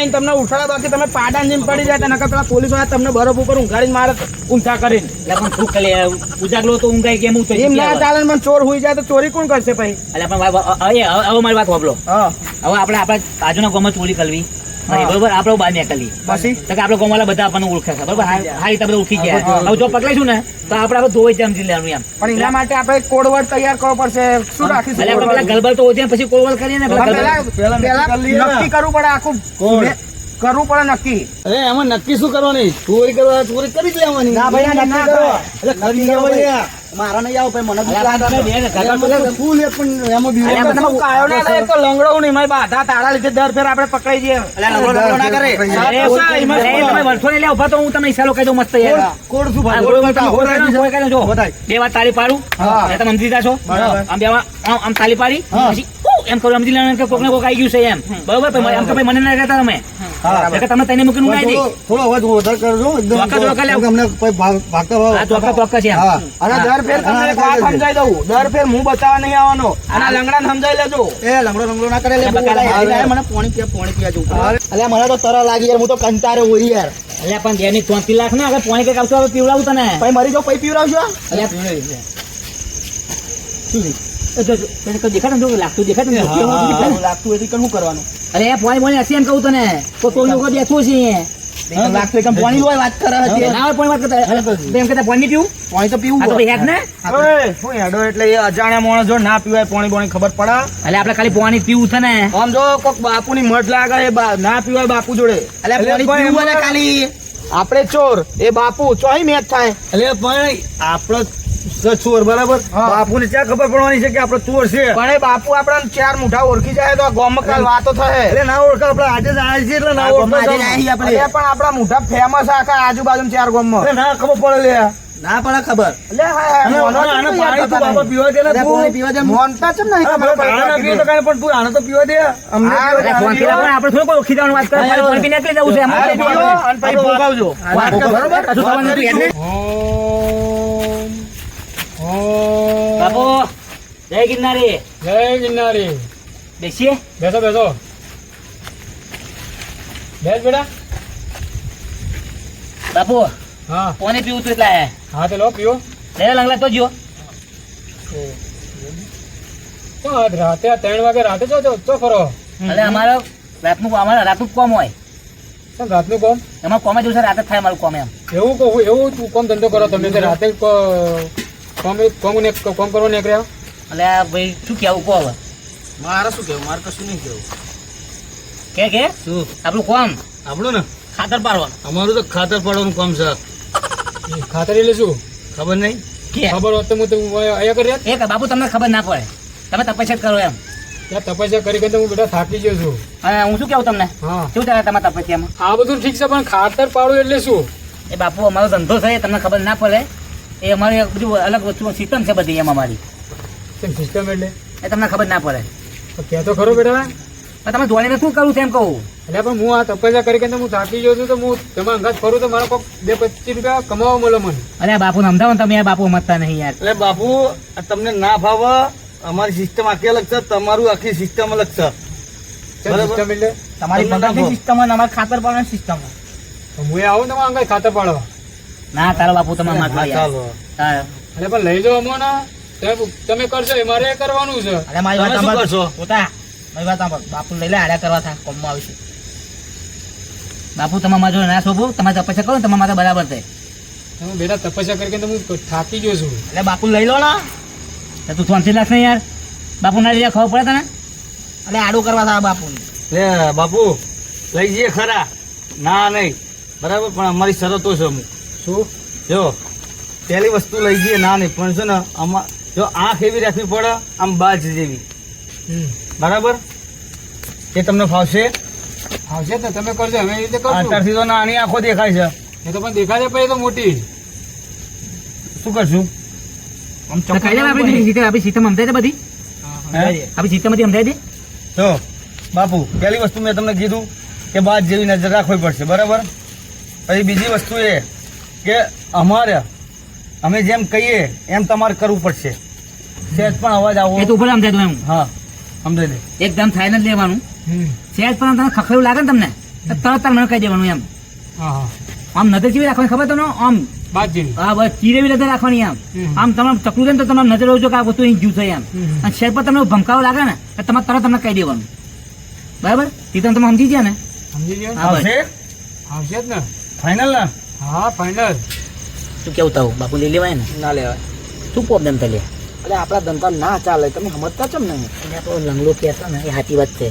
આવીને તમને ઉઠાડા બાકી તમે પાડા જેમ પડી જાય નકર પેલા પોલીસવાળા તમને બરફ ઉપર ઊંઘાડીને મારે ઊંચા કરીને. એટલે પણ શું કરે ઉજાગલો તો ઊંઘાઈ કેમ? હું એમ ના ચાલે મને ચોર હોઈ જાય તો ચોરી કોણ કરશે ભાઈ એટલે પણ હવે મારી વાત સાંભળો હા. હવે આપણે આપણા બાજુના ગામમાં ચોરી કરવી. બરોબર? આપણો બહાર કલી પછી? તો કે આપણે બધા આપણને ઓળખે છે. બરોબર? હા રીતે બધા ઓળખી ગયા. હવે જો પકડાઈશું ને તો આપણે આપણે ધોઈ સમજી લેવાનું એમ. પણ એના માટે આપણે કોડવર્ડ તૈયાર કરવો પડશે. શું રાખીશું એટલે આપણે પેલા ગલબલ તો ઓછે પછી કોડવર્ડ કરીએ ને પેલા પેલા નક્કી કરવું પડે આખું. કોડ કરવું પડે નક્કી. અરે એમાં નક્કી શું કરવાની? ચોરી કરવા ચોરી કરી જ લેવાની. ના ભાઈ, ના, ના કરો. એટલે. મારા નહીં આવો મને તમે બે ને એમાં ફૂલ પણ એમાં બીક અલ્યા, લાગે. પણ તમે કાયો ના થાય તો લંગડો નહીં મારી બાધા તારા લીધે દર ફેર આપણે પકડાઈ જઈએ અલ્યા, નવરો નવરો ના કરે. અરે, અરે, પોસા, એમાં અરે, શું? તમે વર્ષો ને ઊભા તો હું તમને ઈશારો કહી દઉં મસ્ત યાર. કોડ શું ભાઈ? જો. બે વાર તાળી પાડું. તમે સમજી જાશો. બરાબર. આમ બે આમ આમ તાળી પાડી. એમ કરું સમજી લેવાનું કે કોક ને કોક આવી ગયું છે એમ. બરોબર એમ તો મને ના કહેતા તમે. કે તમે તેને મૂકીને ઉડાઈ દે થોડો થોડો અવાજ વધારે કરજો એકદમ ચોક્કસ, ચોક્કસ લે. કેમ કોઈ ભાગ- હા ચોક્કસ ચોક્કસ એમ. અને દર ફેર તમને વાત સમજાઈ દઉં. દર ફેર હું બચાવવા નહીં આવવાનો. અને આ સમજાઈ લેજો. એ લંગડો લંગડો ના કરે લે, મને પોણી પીવા પોણી પીવા જવું અલ્યા મને તો તરા લાગી યાર હું તો કંટાળ્યો હોય યાર. એટલે પણ બેની ત્રણથી લાખ ને હવે પોણી કંઈક આવતું હવે પીવડાવું તને. પછી મરી જો પછી પીવડાવજો અલ્યા, શું છે? એ જો, જો, તને કોઈ દેખાય ને લાગતું દેખાય ને જો, હા, દેખાય ને? હા, લાગતું હોય શું કરવાનું. અરે પોણી પોણી હસી એમ કહું તને. કોઈ કોઈ લોકો બેઠું છે. લાગતું હોય પાણી હોય વાત કરે ના હોય વાત કરતા. એમ કહેતા પોણી પીવું? પાણી તો પીવું તો હોય. ને. ઓય, હેડો એટલે એ અજાણ્યા માણસ જો ના પીવાય પાણી પાણી ખબર પડે. એટલે આપણે ખાલી પાણી પીવું છે ને. આમ જો કોક બાપુની મઢ લાગે એ ના પીવાય બાપુ જોડે. એટલે પાણી પીવું ને ખાલી. આપણે ચોર એ બાપુ ચોહી મેચ થાય. એટલે પણ આપણો ચોર બરાબર બાપુ ને ક્યાં ખબર પડવાની છે કે આપડે ચોર છે પણ એ બાપુ આપડા ચાર મુઠા ઓળખી જાય તો ગોમ ગામમાં કાલ વાતો થાય એટલે ના ઓળખે આપડે આજે જ છે એટલે ના ઓળખે પણ આપણા મુઠા ફેમસ આખા આજુબાજુ ચાર ગોમમાં ના ખબર પડે લે ના પડે ખબર કોઈ ઓળખી જવાનું વાત કરે જય ગિરનારી. જય ગિરનારી. બેસીએ? બેસો બેસો. બેસ બેટા. બાપુ હા. કોને પીવું તું એટલે હા? તે લો પીઓ લે લંગલા તો જો રાતે ત્રણ વાગે રાતે જો તો ફરો. એટલે અમારો રાતનું અમારે રાતનું કોમ હોય. રાતનું કોમ? એમાં કોમે દિવસે રાતે થાય મારું કોમ એમ. એવું કહું એવું તું કોમ ધંધો કરો તમે રાતે કોમ કોમ ને કોમ કરવા નીકળ્યા એટલે આ ભાઈ શું કેવું કહો હવે? મારે શું કેવું મારે કશું નહીં કેવું કે કે? શું? આપણું કોમ? આપણું ને? ખાતર પાડવાનું. અમારું તો ખાતર પાડવાનું કામ છે. ખાતર એટલે શું? ખબર નહીં? કે? ખબર હોત તો હું તો અહીંયા કરી કે બાપુ તમને ખબર ના પડે. તમે તપસ્યા જ કરો એમ. ત્યાં તપસ્યા કરી કરીને તો હું બેટા થાકી ગયો છું. અને હું શું કેવું તમને? હા. શું ચાલે તમારા તપસ્યામાં આ બધું ઠીક છે પણ ખાતર પાડું એટલે શું? એ બાપુ અમારો ધંધો છે તમને ખબર ના પડે. એ અમારી બધું અલગ વસ્તુ સિસ્ટમ છે બધી એમ અમારી. સિસ્ટમ એટલે? એ તમને ખબર ના પડે. કે તો ખરો બેટા. તમે ધોળીને શું કરું છે એમ કહું? એટલે પણ હું આ તપસ્યા કરી કે હું થાકી ગયો છું તો હું તમે અંગાત ફરું તો મારા કોક બે પચીસ રૂપિયા કમાવા મળે મને. અરે બાપુ સમજાવો તમે આ બાપુ સમજતા નહીં યાર. એટલે બાપુ તમને ના ફાવે અમારી સિસ્ટમ આખી અલગ છે તમારું આખી સિસ્ટમ અલગ છે. બરાબર. તમારી પગારની સિસ્ટમ અને અમારી ખાતર પાડવાની સિસ્ટમ તો હું આવું તમારા અંગે ખાતર પાડવા. ના તારો બાપુ તમારા માથા ચાલો. અરે એટલે પણ લઈ જાઓ અમોને. તમે તમે કરશો એ મારે કરવાનું છે. અરે મારી વાત સાંભળ. કરશો? પોતા મારી વાત સાંભળ. બાપુ લઈ લે આડ્યા કરવા થાય કોમમાં આવશે. બાપુ તમારા મારા જોડે ના શોભો તમે તપસ્યા કરો તમારા માટે બરાબર થાય. તમે બેટા તપસ્યા કરી કરીને હું થાકી ગયો છું. એટલે બાપુ લઈ લો ને. તું ત્રણસી લાખ ને યાર. બાપુ ના લીધે ખબર પડે તને? એટલે આડું કરવા થાય બાપુ લે બાપુ લઈ જઈએ ખરા. ના નહીં. બરાબર પણ અમારી શરતો છે અમુક. શું? જો પહેલી વસ્તુ લઈ જઈએ ના નહીં. પણ છે ને અમા જો આંખ એવી રાખવી પડે આમ બાજ જેવી. બરાબર? એ તમને ફાવશે? ફાવશે ને તમે કરજો હવે એ રીતે કરજો અત્યારથી તો નાની આંખો દેખાય છે. એ તો પણ દેખાય છે પછી તો મોટી. શું કરશું? આપણી આપણી સમજાય છે બધી. હે? આપણી બધી સમજાય દે. તો બાપુ પહેલી વસ્તુ મેં તમને કીધું કે બાજ જેવી નજર રાખવી પડશે બરાબર? પછી બીજી વસ્તુ એ કે અમારે અમે જેમ કહીએ એમ તમારે કરવું પડશે. સહેજ પણ અવાજ આવો. એ તો ઉપર આમ દઉં એમ. હા સમજાય લે એકદમ થાય ને લેવાનું. સહેજ પણ તમને ખખડ્યું લાગે ને તમને તરત તરત મને કહી દેવાનું એમ. હા આમ નજર કેવી રાખવાની ખબર તમને? આમ. હા બસ ચીરેવી નજર રાખવાની આમ આમ તમારે ચકલું છે ને તો તમારે નજર હોજો કે આ વસ્તુ અહીં જ્યુ છે એમ. અને શેર પર તમને ભમકાવો લાગે ને તો તમારે તરત તમને કહી દેવાનું. બરાબર? તે તમે તમે સમજી ગયા ને? સમજી ગયા? આવશે? આવશે જ ને. ફાઇનલ ના? હા ફાઇનલ. શું કેવું તાવું? બાપુ લઈ લેવાય ને? ના લેવાય. શું પ્રોબ્લેમ થઈ લે એટલે આપણા ધંધા ના ચાલે. તમે સમજતા છો ને? આપણો લંગડો કે છે ને એ સાચી વાત છે.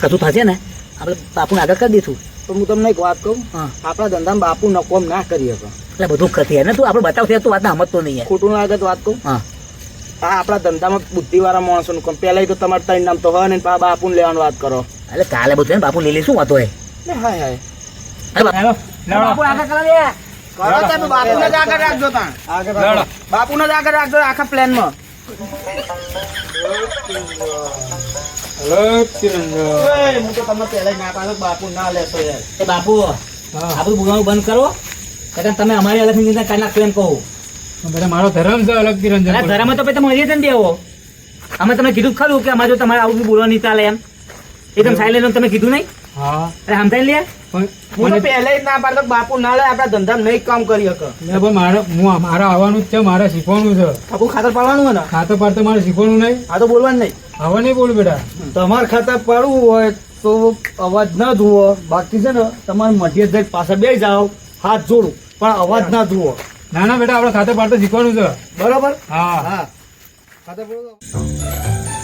કશું થશે ને આપણે બાપુને આગળ કરી દઈશું. તો હું તમને એક વાત કહું. હા. આપણા ધંધામાં બાપુ નકોમ ના કરી શકો. એટલે બધું કરતી ને તું આપણે બતાવશે તું વાત સમજતો નહીં ખોટું ના લાગે તો વાત કહું? હા. આ આપણા ધંધામાં બુદ્ધિવાળા માણસોનું કામ. પહેલાં તો તમારે ત્રણ નામ તો હોય ને પા બાપુને લેવાનું વાત કરો. એટલે કાલે બધું બાપુ લઈ લઈશું વાતો હોય હા હાય હાય. બાપુ આગળ કરો લે કરો તમે બાપુને જ આગળ રાખજો તાણ. બાપુને જ આગળ રાખજો આખા પ્લાનમાં. હું તો તમને પહેલા ના પાડું બાપુ ના લેશો યાર. એ બાપુ આપણું બોલવાનું બંધ કરો. કારણ તમે અમારી અલગ ચિંતા કાઢી નાખશો એમ કહું બધા મારો ધર્મ છે અલગ તિરંજન ધર્મ તો પછી તમે હજી જ દેવો અમે તમને કીધું ખરું કે અમારે જો તમારે આવું બોલવા નહીં ચાલે એમ. એકદમ તમે સાયલેન્ટ તમે કીધું નહીં? હા. અરે સમજાય લે હું તો જ ના પાડતો બાપુ ના લે આપણા ધંધા નહીં કામ કરી શકે. એટલે પણ મારે હું મારે આવવાનું જ છે મારે શીખવાનું છે. બાપુ ખાતર પાડવાનું ને? ખાતો પાડતો મારે શીખવાનું નહીં. આ તો બોલવાનું નહીં. હવે નહીં બોલું બેટા. તમારે ખાતા પાડવું હોય તો અવાજ ના ધુવો બાકી છે ને તમારે મધ્ય જઈ પાસે બે જાઓ હાથ જોડું પણ અવાજ ના ધુવો ના ના બેટા આપણે ખાતર પાડતો શીખવાનું છે. બરાબર? હા. હા. ખાતા પાડો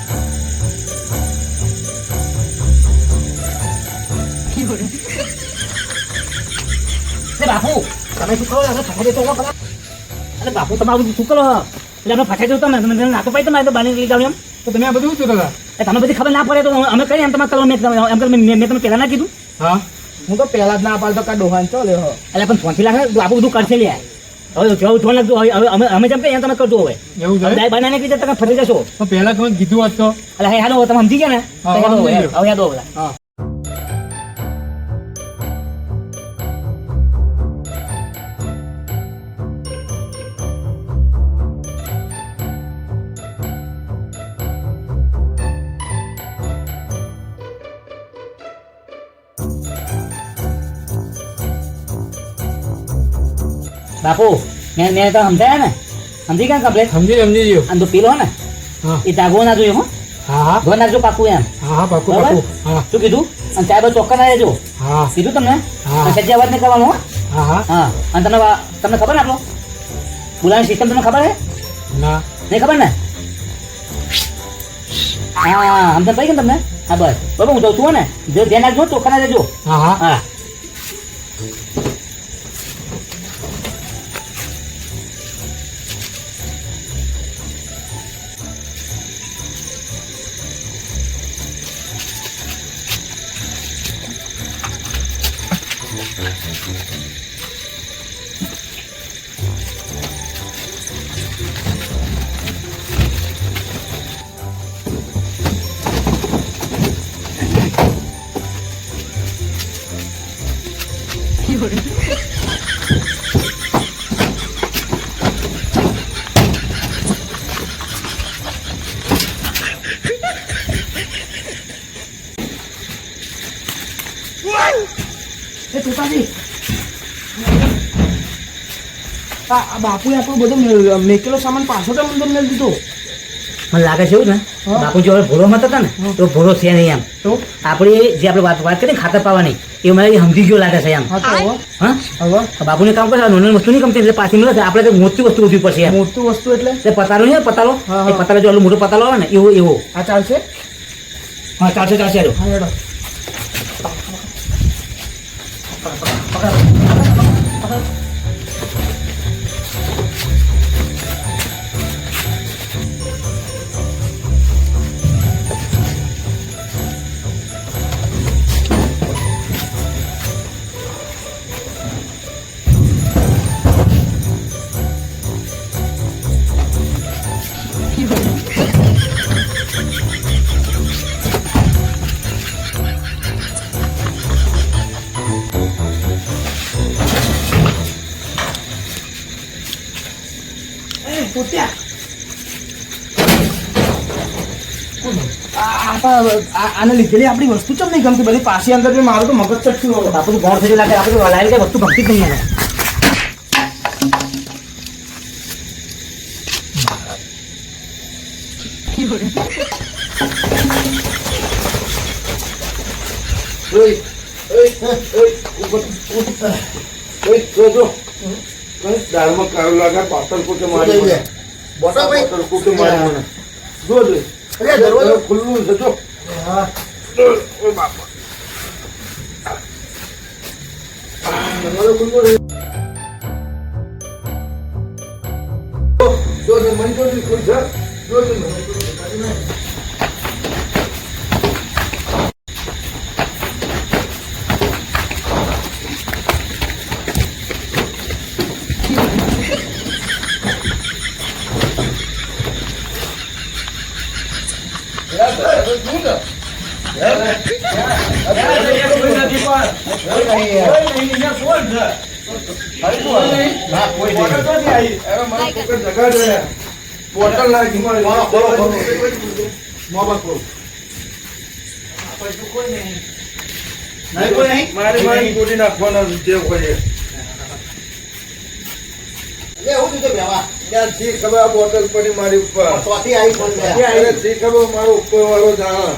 બાપુ તમે શું કરો? ફસાઈ હો પેલા અરે બાપુ તમારું શું કરો એટલે અમે ફસાઈ દઉં તમે તમે નાતો પાઈ તમારે તો લઈ જાવ એમ. તો તમે આ બધું શું કરતા એ તમે પછી ખબર ના પડે તો અમે કહીએ એમ તમારે કરો મેં એમ કરી મેં તમે પહેલા ના કીધું. હા? હું તો પહેલા જ ના પાડતો કા ડોહાન ચાલે લે એટલે પણ ફોનથી લાગે બાપુ બધું કરશે લે હવે જો ધોન લાગતું હવે હવે અમે જેમ કહીએ એમ તમે કરજો હવે. એવું છે બનાને કીધે તમે ફરી જશો. પહેલા તમે કીધું હતું એટલે હે હાલો તમે સમજી ગયા ને? યાદો હવે હા. બાપુ મેં મેં તો સમજાયા ને? સમજી ગયા કમ્પ્લેટ સમજી સમજી ગયો અને તો પીલો હે ને? હા. એ તાગો ના જોયો હો. હા હા. ધોન નાખજો પાકું એમ. હા હા પાકું પાકું. હા. શું કીધું? અને ચાય બધું ચોક્કસ ના રહેજો. હા. કીધું તમને? હા. સજ્જા વાત નહીં કરવાનું હો. હા હા. અને તમને તમને ખબર ને આપણો બોલાવાની સિસ્ટમ તમને ખબર હે? ના. નહીં ખબર ને? હા સમજ પડી ગઈ તમને. હા બસ. બરાબર હું જઉં છું હો ને. જો ધ્યાન રાખજો ચોખ્ખા ના રહેજો. હા હા. હા. આ બાપુએ આપણો બધો મેકેલો સામાન પાછો તો અંદર મેળ દીધો. મને લાગે છે એવું ને? બાપુ જો ભૂરો મત હતા ને તો ભૂરો છે નહીં એમ. તો? આપણે જે આપણે વાત વાત કરી ખાતર પાવાની એ મને સમજી ગયો લાગે છે એમ. હા બાપુને કામ કરે નોની વસ્તુ નહીં ગમતી એટલે પાછી મળે છે. આપણે મોટી વસ્તુ ઉઠવી પડશે મોટી વસ્તુ એટલે? એટલે પતાલો નહીં પતારો? એ પતારો જો મોટો પતારો આવે ને એવો એવો. આ ચાલશે? હા ચાલશે ચાલશે. હા પણ આને લીધેલી આપણી વસ્તુ ચમ નહીં ગમતી? બધી પાછી અંદર બી મારું તો મગજ ચટક્યું હોય. બાપુ ઘર થઈ લાગે આપણે કઈ વસ્તુ ભક્તિ જ નહીં આવે ઓય, ઓય, ઓય, ઓય ઓય ઓય. ઓય, દાળમાં કાળું લાગે, પાતળ કૂટે મારી મને. પાતળ કૂટે મારી મને. જો, જો. દરવાજો ખુલ્લું છે, જો. ઓય, બાપા. દરવાજો ખુલ્લો છે. જો, જો, મને જો, ખુલ્લું છે. જો, જો, નાખી મારી. મારી ગોળી નાખવાના જે. ત્યાં શી ખબર મારી ઉપર વાળો જાણ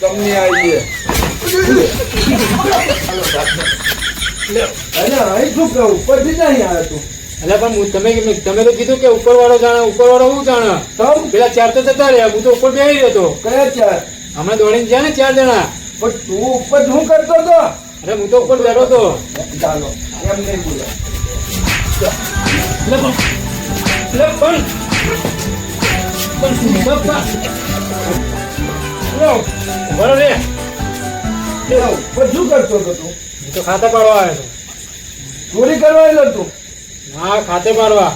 તમને આવી છે. અરે શું કહું જ અહીં આવ્યો તું. એટલે પણ હું- તમે તમે તો કીધું કે ઉપર વાળો જાણે ઉપર વાળો હું જાણે? પેલા ચાર તો જતા રહ્યા હું તો ઉપર બેસી રહ્યો કયા ચાર? હમણાં દોડીને ગયા ને ચાર જણા. પણ તું ઉપર શું કરતો હતો? અરે હું તો ઉપર બેઠો હતો. ચાલો એમ નહીં એટલે પણ પણ બાપા? લો, ઊભા રહો રે. ઉપર શું કરતો હતો તું? તો ખાતે પાડવા આવ્યો હતો. ચોરી કરવા આવેલો તું હા ખાતે પાડવા.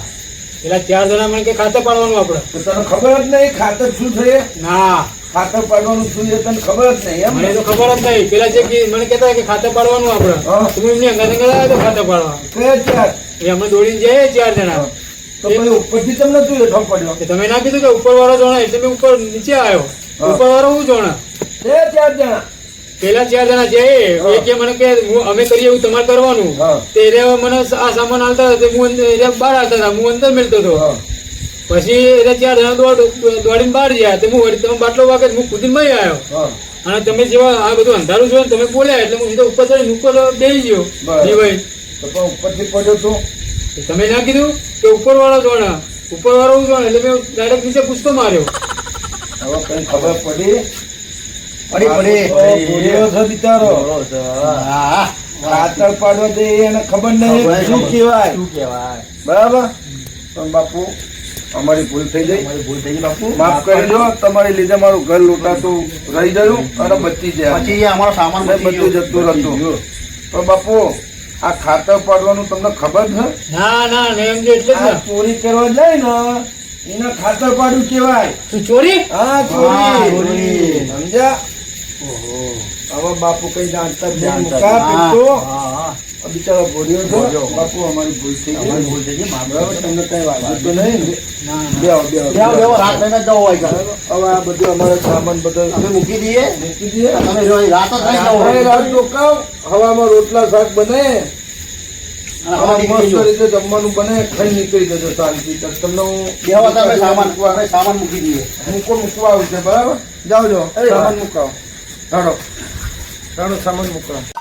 પેલા ચાર જણા મને કે ખાતે પાડવાનું આપણે તને ખબર જ નહીં ખાતર શું થયે? ના. ખાતર પાડવાનું શું છે તને ખબર જ નહીં મને તો ખબર જ નહીં. પેલા જે મને કહેતા કે ખાતર પાડવાનું આપણે તમે એમને અંગાત અંગાત આવ્યો તો ખાતે પાડવા. કયા ચાર. એ અમે દોડીને જઈએ ચાર જણા. તો પછી ઉપરથી તમને તું હેઠો પડ્યો? કે તમે ના કીધું કે ઉપર વાળો જોણા એટલે મેં ઉપર નીચે આવ્યો. ઉપર વાળો હું જોણા? ચાર જણા. પેલા ચાર જણા જઈએ હા. એ કે મને કે હું- અમે કરીએ એવું તમારે કરવાનું. તે મને આ સામાન હાલતા હતા હું બહાર હાલતા હતા હું અંદર મેળતો હતો. પછી એ ચાર જણા દોડ દોડીને બહાર ગયા. તો હું તમે બાટલો વાગે હું કૂદીને મળી આવ્યો. અને તમે જેવા આ બધું અંધારું જોયું તમે બોલ્યા એટલે હું સીધો ઉપર ચડીને ઉપર બેસી ગયો. ભાઈ. ઉપરથી પડ્યો તો? તમે ના કીધું કે ઉપર વાળો જોણા ઉપર વાળો જોણ એટલે મેં ડાયરેક્ટ નીચે પૂછતો માર્યો. હવે કઈ ખબર પડી? પડી, પડી. તો છે બિચારો ખાતર પાડવા દે એને ખબર નહીં શું કહેવાય શું કહેવાય બરાબર પણ બાપુ અમારી ભૂલ થઈ ગઈ ભૂલ થઈ ગઈ બાપુ માફ કરી દો તમારી લીધે મારું ઘર લૂંટાતું રહી ગયું અને બચી જાય પછી અમારો સામાન બધું. જતું રહેતું પણ બાપુ આ ખાતર પાડવાનું તમને ખબર છે ના ના એમ એટલે ચોરી કરવા જાય ને એને ખાતર પાડ્યું કેવાય ચોરી હા હા, ચોરી. સમજ્યા હવે બાપુ કઈ જાણતા જ નહીં. મુકા બિચારો ભોળ્યો છે. બાપુ અમારી ભૂલ થઈ અમારી ગઈ ભૂલ થઈ ગઈ બરાબર તમને કઈ વાત તો નહીં ને? ના. ના બેહો, બેહો, બેહો, બેહો. બેહો, રાત લઈને જવું હોય હવે આ બધું અમારો સામાન બધો અમે મૂકી દઈએ. મૂકી દઈએ. તમે જો રાત જ જવું રાત રોકાવ. હવામાં રોટલા શાક બને. મસ્ત રીતે જમવાનું બને. ખાઈ નીકળી જજો શાંતિ. તમને હું બેહો તમે સામાન સામાન મૂકી દઈએ. મૂકો મૂકવા આવું છે? બરાબર? જાઓ જાઓ. સામાન મુકાવો ચાલો ચાલો સામાન મુકાવો